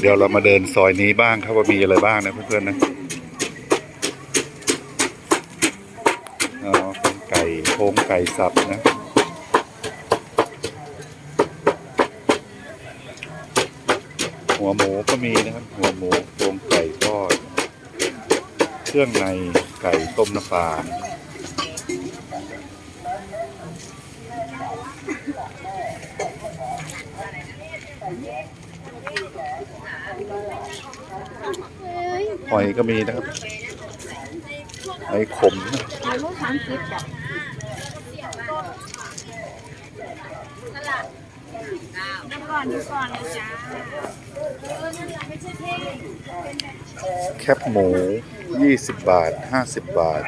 เดี๋ยวเรามาเดินซอยนี้บ้างครับว่ามีอะไรบ้างนะเพื่อนๆนะอ๋อเป็นไก่โครงไก่สับนะหัวหมูก็มีนะครับ หัวหมูโครงไก่ทอด เครื่องในไก่ต้มน้ำปลา หอยก็มีนะครับหอยขมนะถ่ายรูปทั้งคปจ้ะดูก่อนดูก่อนนะจ๊ะแคบหมู 20 บาท 50 บาท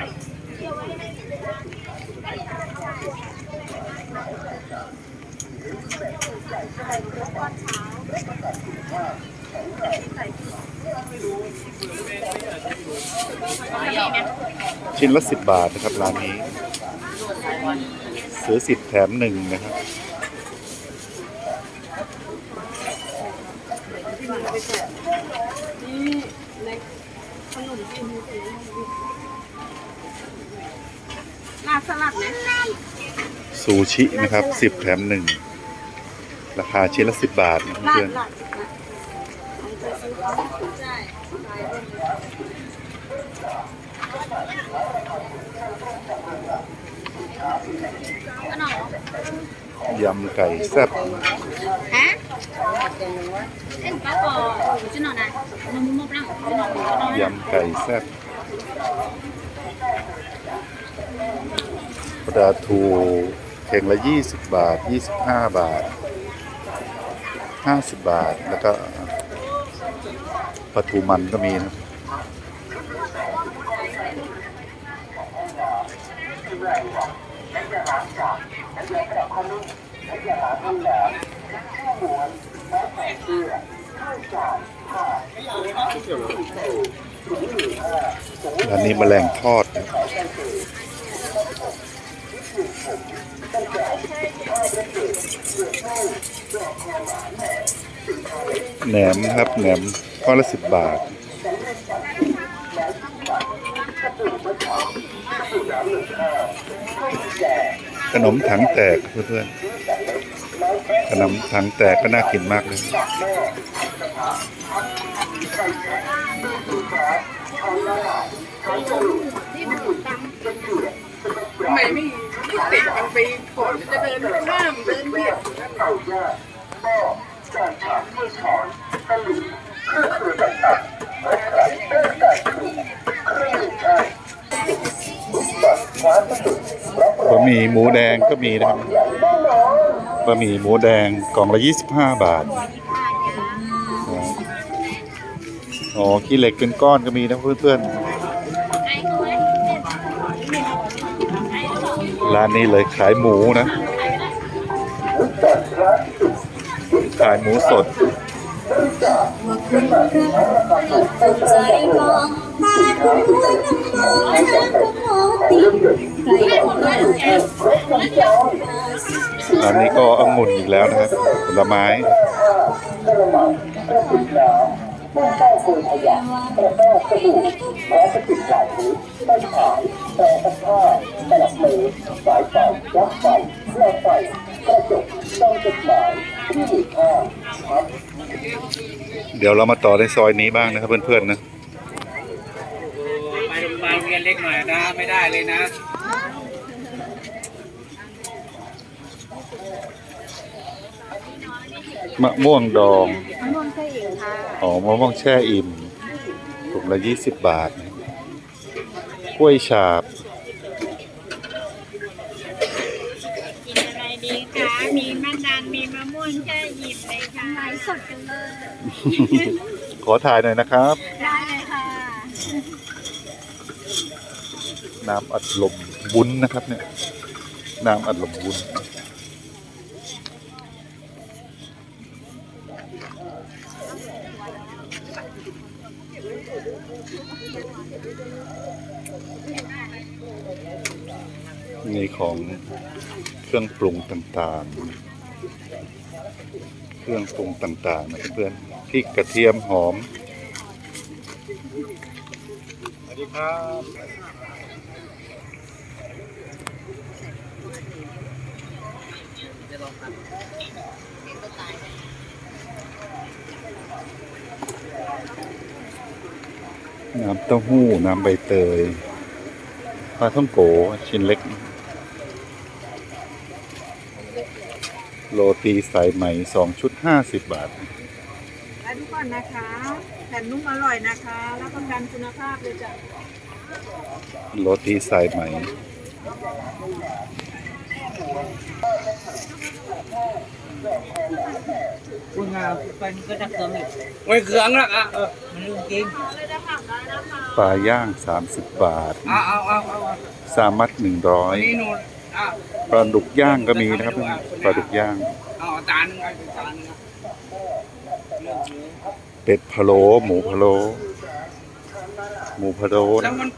ชิ้นละ10บาทนะครับร้านนี้ ซื้อ10แถมหนึ่งนะครับลาดสลัดไหมซูชินะครับ10แถมหนึ่งราคาชิ้นละ10บาทนะลาเพื่ดอนลาด ใช่ขนมยำไก่แซ่บฮะเอ็นป้าปอจะนอนไหนนมมุมปลังจะนอนจะนอนยำไก่แซ่บปลาทูเข่งละ 20 บาท 25 บาท 50 บาท แล้วก็ป ลาทูมันก็มีนะร้านนี้แมลงทอดนะแหนมครับแหนม ก้อนละสิบบาท ขนมถังแตกเพื่อนๆขนมถังแตกก็น่ากินมากเลยทำไมไม่เด็กมันไปก่อนจะเดินข้ามเดินเบียดบะ หมี่หมูแดงก็มีนะครับบะหมี่หมูแดงกล่องละ 25 บาทอ๋อขี้เหล็กเป็นก้อนก็มีนะเพื่อนๆ ร้านนี้เลยขายหมูนะ ขายหมูสดใจมองตาคุณน้ำมองน้ำก็มองติใครคนนั้นแอบ ร้านนี้ก็องุ่นอีกแล้วนะครับผลไม้เดี๋ยวเรามาต่อในซอยนี้บ้างนะครับเพื่อนๆนะ ไปโรงพยาบาลเรียนเล็กหน่อยนะ ไม่ได้เลยนะมะม่วงดองน้ำมันเคยเองค่ะอ๋อมะม่วงแช่อิ่มถุงละยี่สิบบาทนะกล้วยฉาบ กินอะไรดีคะมีมะดันมีมะม่วงแช่หยิบเลยค่ะไลฟ์สดกันเลย ขอถ่ายหน่อยนะครับ ได้เลยค่ะ น้ำอัดลมวุ้นนะครับเนี่ย น้ำอัดลมวุ้นมีของเครื่องปรุงต่างๆ เครื่องปรุงต่างๆนะเพื่อนๆพริกกระเทียมหอม สวัสดีครับ น้ำเต้าหู้ น้ำใบเตยปลาท่องโกชิ้นเล็ก โรตีสายไหมสองชุดห้าสิบบาทและทุกคนนะคะแผ่นนุ่มอร่อยนะคะรับประกันคุณภาพเลยจ้ะโรตีสายไหม คุณงาเป็นก็จะเคืองอีกไม่เคืองหรอกอะเออมันลืมกินปลาย่างสามสิบบาทเอาเอาเอาเอาเอาสามมัดหนึ่งร้อยนี่นู่นอะปลาดุกย่างก็มีนะครับปลาดุกย่างเอาจานหนึงเอาจานหนึงอะเลือกเลยเป็ดพะโล้หมูพะโล้หมูพะโล้แล้วมัน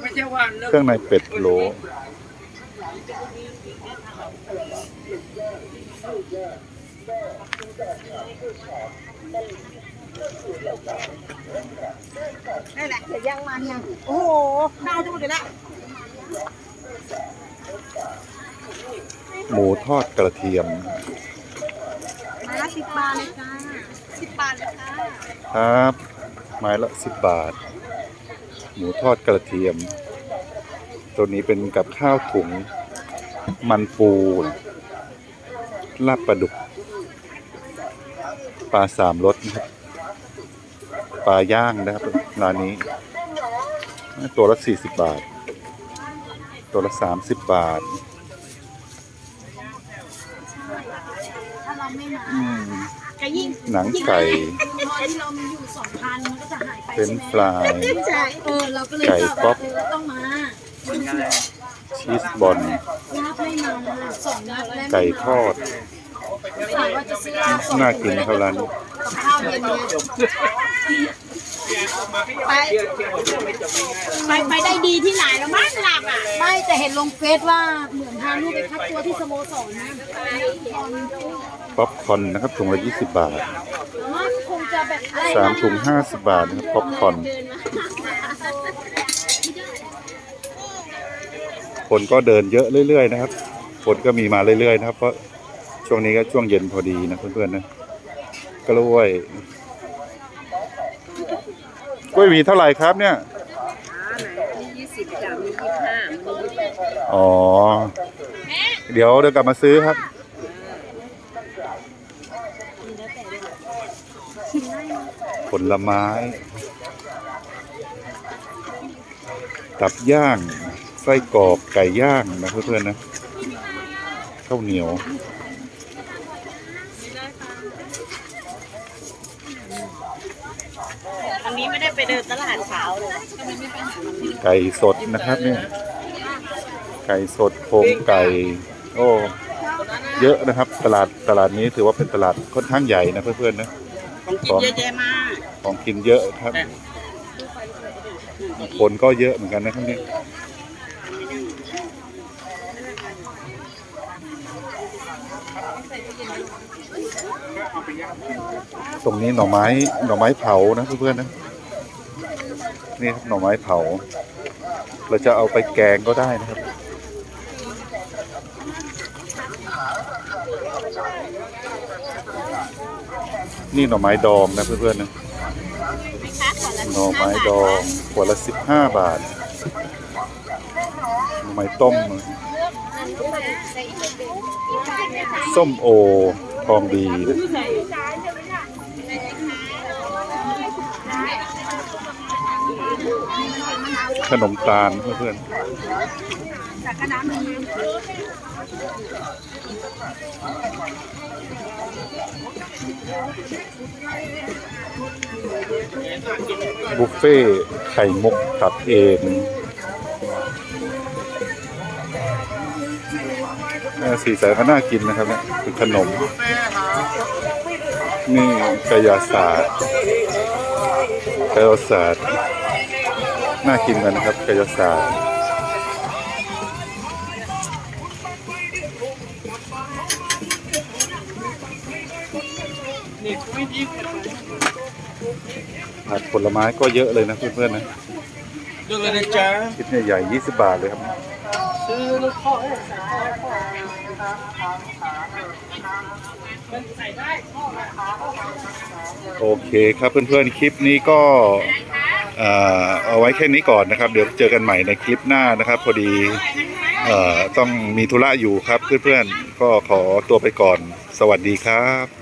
ไม่ใช่ว่าเลือกเครื่องในเป็ดพะโล้ นี่แหละเดี๋ยวย่างมันยังโอ้โหน่าจะหมดเลยละหมูทอดกระเทียมมาละสิบบาทเลยจ้าสิบบาทเลยค่ะครับไม้ละสิบบาท หมูทอดกระเทียม ตัวนี้เป็นกับข้าวถุงมันปูลาบปลาดุก ปลาสามรสนะครับปลาย่างนะครับร้านนี้ ตัวละสี่สิบบาท ตัวละสามสิบบาทถ้าเราไม่มาอืมจะยิ่งหนังไก่ตอนที่เรามีอยู่สองพันมันก็จะหายไปเป็นใช่ไหมฟรายใช่เออเราก็เลยไก่แบบป๊อว่าปเออต้องมาชีสบอลลาบไม่มาสองนัดแล้วไก่ทอด น่ากินนะครับร้านนี้กับข้าวเย็นเนี่ยไปไปไปได้ดีที่ไหนแล้วมั้งหลับอะ ไม่แต่เห็นลงเฟซว่าเหมือนพาลูกไปคัดตัวที่สโมสรนะตอนป๊อปคอร์นนะครับถุงละยี่สิบบาทมันคงจะแบบสามถุงห้าสิบบาทนะครับป๊อปคอร์นเดินมาคนก็เดินเยอะเรื่อยๆนะครับ คนก็มีมาเรื่อยๆนะครับ เพราะ ช่วงนี้ก็ช่วงเย็นพอดีนะเพื่อนๆนะกล้วย กล้วยหวีเท่าไหร่ครับเนี่ยยี่สิบจ้ะมียี่สิบห้ามียี่สิบแปดอ๋อ เดี๋ยวเดี๋ยวกลับมาซื้อครับ ผลไม้ ตับย่าง ไส้กรอกไก่ย่างนะเพื่อนๆนะข้าวเหนียว อันนี้ไม่ได้ไปเดินตลาดเช้าเลยไก่สดนะครับเนี่ย ไก่สดโครงไก่ โอ้ เยอะนะครับ ตลาดตลาดนี้ถือว่าเป็นตลาดค่อนข้างใหญ่นะเพื่อนๆนะ ของกินเยอะแยะมาก ของกินเยอะครับ คนก็เยอะเหมือนกันนะครับเนี่ย ตรงนี้หน่อไม้หน่อไม้เผานะเพื่อนๆนะนี่ครับหน่อไม้เผา เราจะเอาไปแกงก็ได้นะครับนี่หน่อไม้ดองนะเพื่อนๆนะหน่อไม้ดองขวดละสิบห้าบาทหน่อไม้ต้ม ส้มโอทองดีนะ ขนมตาลเพื่อนบุฟเฟ่ไข่มุกตัดเองสีสันก็น่ากินนะครับเนี่ยคือขนม นี่กายศาสตร์กายศาสตร์ น่ากินกันนะครับกายาศาสตร์ผัดผลไม้ก็เยอะเลยนะเพื่อนๆนะเลือกเลยนะจ๊ะชิ้นใหญ่ๆ20 บาทเลยครับซื้อลูกข้อให้โอเคครับเพื่อนๆ คลิปนี้ก็ เอาไว้แค่นี้ก่อนนะครับ เดี๋ยวเจอกันใหม่ในคลิปหน้านะครับ พอดีต้องมีธุระอยู่ครับเพื่อนๆก็ขอตัวไปก่อน สวัสดีครับ